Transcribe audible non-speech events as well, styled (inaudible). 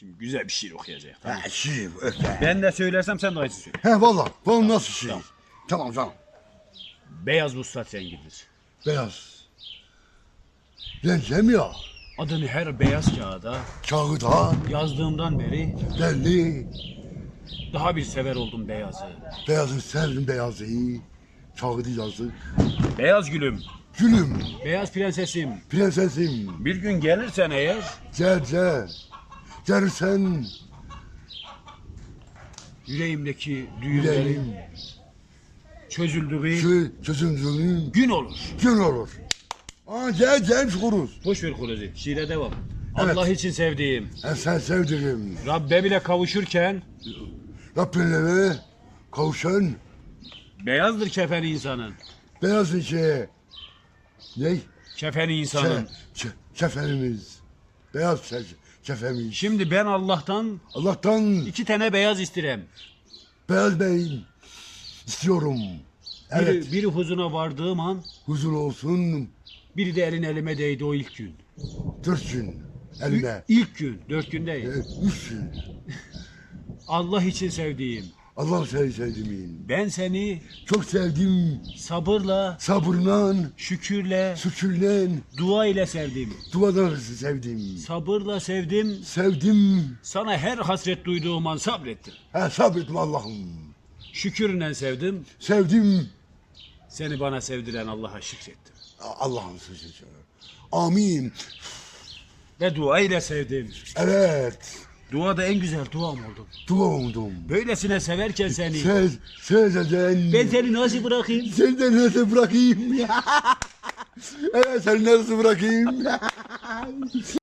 Şimdi güzel bir şiir okuyacak. Tamam. Ha şiir öyle. Ben de söylersem sen de aynı söyle. He valla. Bu nasıl şiir? Tamam. Tamam tamam. Beyaz vuslat rengidir. Beyaz. Renkli ya. Adını her beyaz kağıda Kağıda yazdığımdan beri belli. daha bir sever oldum beyazı. Beyazı sevdim beyazı. Kağıdı yazdık. Beyaz gülüm, Gülüm, beyaz prensesim. prensesim. Bir gün gelirsen eğer Gel gel. Gelirsen yüreğimdeki düğümlerin yüreğim. çözüldüğü Şu çözümlüğün gün olur. gün olur. Aa gel gel kuruz. Boş ver Kuruzi. Şiire devam. Evet. Allah için sevdiğim, En sen sevdiğim. Rabbe bile kavuşurken Rabbinlere kavuşan beyazdır kefen insanın. beyaz içe. Ne? Kefeni Ke, insanın. ke, kefenimiz. Beyaz ke, kefenimiz. Şimdi ben Allah'tan Allah'tan iki tane beyaz istirem. beyaz beyin istiyorum. Biri, Evet. biri huzuna vardığım an, Huzur olsun. biri de elin elime değdi o ilk gün. Dört gün elime. İlk gün, dört gün değil. E, Üç gün. (laughs) Allah için sevdiğim, Allah seni sevdiğimin. ben seni Çok sevdim. sabırla, Sabrla, şükürle, şükürle, dua ile sevdim. duadan sevdim. Sabırla sevdim, Sevdim. sana her hasret duyduğum an sabrettim. Ha sabrettim Allah'ım. Şükürle sevdim, Sevdim. seni bana sevdiren Allah'a şükrettim. Allah'ım sözü. Amin. Ve dua ile sevdim. Evet. Duada en güzel duam oldum. Dua oldum. Böylesine severken seni, Söz, sözeden. ben seni nasıl bırakayım? Seni de nasıl bırakayım? (laughs) evet seni nasıl bırakayım? (laughs)